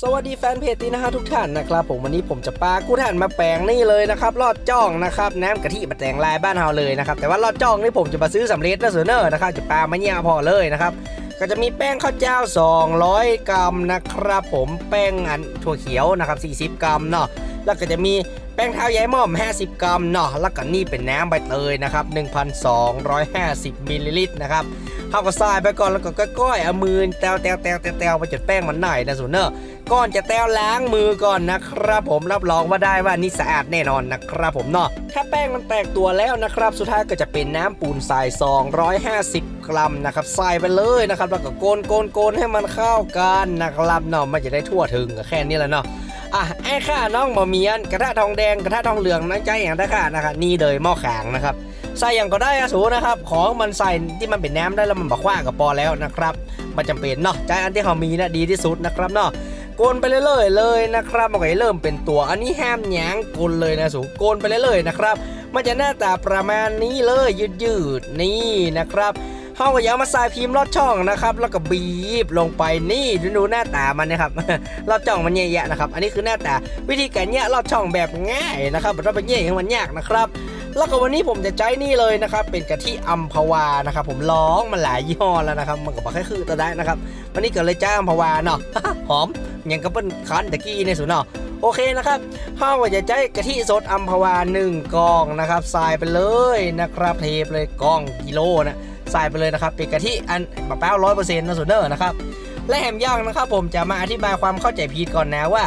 สวัสดีแฟนเพจตีนะฮะทุกท่านนะครับผมวันนี้ผมจะปากู้ท่านมาแปลงนี่เลยนะครับลอดจ้องนะครับน้ำกะทิมาแต่งลายบ้านเฮาเลยนะครับแต่ว่าลอดจ้องนี่ผมจะมาซื้อสำเร็จนะเสือเนอร์นะครับจะปามาเนี่ยพอเลยนะครับก็จะมีแป้งข้าวเจ้า 200 กรัมนะครับผมแป้งอันถั่วเขียวนะครับ 40 กรัมเนาะแล้วก็จะมี ป้งเท้าย้ายหม่อม 50 กรัมเนาะแล้วก็นี่เป็นน้ำใบเตยนะครับ 1,250มิลลิลิตรนะครับเขาก็ทรายไปก่อนแล้วก็ก้อยๆเอามือแตวแตวแตวแตวแตวไปจนแป้งมันหน่อยนะสูเนอร์ก่อนจะแตวล้างมือก่อนนะครับ ผมรับรองว่าได้ว่านี่สะอาดแน่นอนนะครับผมเนาะถ้าแป้งมันแตกตัวแล้วนะครับ สุดท้ายก็จะเป็นน้ำปูนทราย 250 กรัมนะครับใส่ไปเลยนะครับแล้วก็โกนโกนโกนให้มันเข้ากันนะครับเนาะมันจะได้ทั่วถึงแค่นี้แหละเนาะ อะไอ้ข้าน้องบะเมียนกระทะทองแดงกระทะทองเหลืองน้ำใจอย่างได้ค่ะนะครับนี่เลยหม้อขางนะครับ ใส่อย่างก็ได้อะสูนะครับ ของมันใส่ที่มันเป็นน้ำได้แล้วมันบอกว่ากับปอแล้วนะครับมันจำเป็นเนาะใจอันที่เขามีนะดีที่สุดนะครับเนาะโกนไปเรื่อยๆเลยนะครับมันก็เริ่มเป็นตัวอันนี้ห้ามหยางโกนเลยนะสูโกนไปเรื่อยๆนะครับ มันจะหน้าตาประมาณนี้เลยยืดๆนี่นะครับ เขาก็ยามาใส่พิมพ์ลอดช่องนะครับ แล้วก็บีบลงไปนี่ดูหน้าตามันนะครับลอดช่องมันแย่ๆนะครับ อันนี้คือหน้าตาวิธีการแย่ลอดช่องแบบง่ายนะครับไม่ต้องไปแย่ให้มันยากนะครับแล้วก็วันนี้ผมจะใช้นี่เลยนะครับ เป็นกะทิอัมพวานะครับ ผมร้องมาหลายยี่ห้อแล้วนะครับ มันก็บอกแค่คือตัวได้นะครับ วันนี้ก็เลยจ้าอัมพวาเนาะหอมยังก็เป็นคันตะกี้ในสุดเนาะ โอเคนะครับข้าวก็จะใช้กะทิสดอัมพวา1กองนะครับใส่ไปเลยนะครับเทไปเลยกองกิโลนะใส่ไปเลยนะครับเป็นกะทิอันมะพร้าวร้อยเปอร์เซ็นต์นะสุดเนอร์นะครับและแหมย่างนะครับ ผมจะมาอธิบายความเข้าใจผิดก่อนนะว่า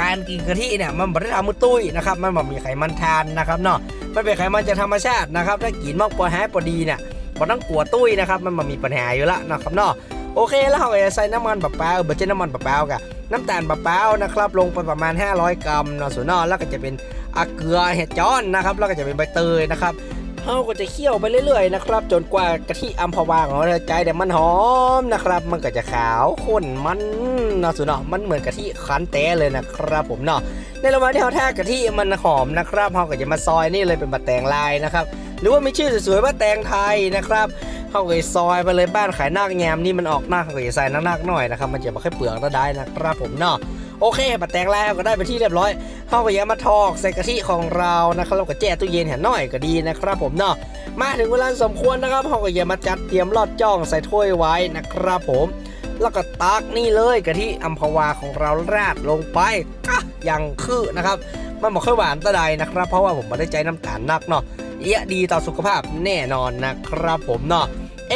การกินกะทิเนี่ยมันบริทำมือตุ้ยนะครับมันแบ่มีไขมันทานนะครับเนาะมันเป็นไขมันจากธรรมชาตินะครับถ้ากินมากพอแฮปพอดีเนี่ยมันต้องกลัวตุ้ยนะครับมันบ่มีปัญหาอยู่ละนะครับเนาะโอเคแล้วเราจะใส่น้ำมันเปล่าๆเบอร์เจน้ำมันเปล่าๆกับ น้ำตาลเปล่าๆนะครับ ลงไปประมาณ 500 กรัมเนาะส่วนนอกแล้วก็จะเป็นอะเกลือเห็ดจ้อนนะครับ แล้วก็จะเป็นใบเตยนะครับเราก็จะเคี่ยวไปเรื่อยๆนะครับ จนกว่ากะทิอัมพวาของเราจะใจแต่มันหอมนะครับ มันก็จะขาวข้นมันเนาะส่วนนอมันเหมือนกะทิคั้นแต้เลยนะครับ ผมเนาะในระหว่างที่เราทากะทิมันหอมนะครับเราก็จะมาซอยนี่เลยเป็นบะแตงลายนะครับ หรือว่ามีชื่อสวยๆว่าแตงไทยนะครับ เขาก็จะซอยไปเลยบ้านขายนาคแยมนี่มันออกหน้าเขาก็จะใส่นักๆหน่อยนะครับมันจะไม่ค่อยเปลือกก็ได้นะครับผมเนาะโอเคบะแตงลายเราก็ได้ไปที่เรียบร้อยเขาก็จะมาทอกใส่กะทิของเรานะครับแล้วก็แช่ตู้เย็นแห่หน่อยก็ดีนะครับผมเนาะมาถึงเวลาสมควรนะครับเขาก็จะมาจัดเตรียมลอดจ้องใส่ถ้วยไว้นะครับผม แล้วก็ตักนี่เลยกะทิอัมพวาของเราราดลงไปกะอย่างคือนะครับ มันบอกค่อยหวานตะใดนะครับ เพราะว่าผมไม่ได้ใจน้ำตาลนักเนาะ เอียดีต่อสุขภาพแน่นอนนะครับผมเนาะ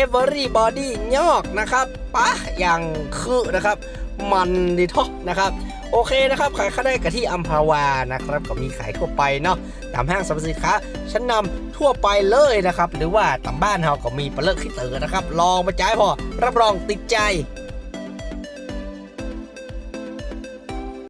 everybody ยอกนะครับปะอย่างคือนะครับ มันดีท้อนะครับโอเคนะครับขายข้าได้กะทิอัมพาวานะครับก็มีขายทั่วไปเนาะตามห้างสรรพสินค้าชั้นนำทั่วไปเลยนะครับ หรือว่าตามบ้านเราก็มีปลาเลิกขี้เต๋อนะครับ ลองมาจ่ายพอรับรองติดใจ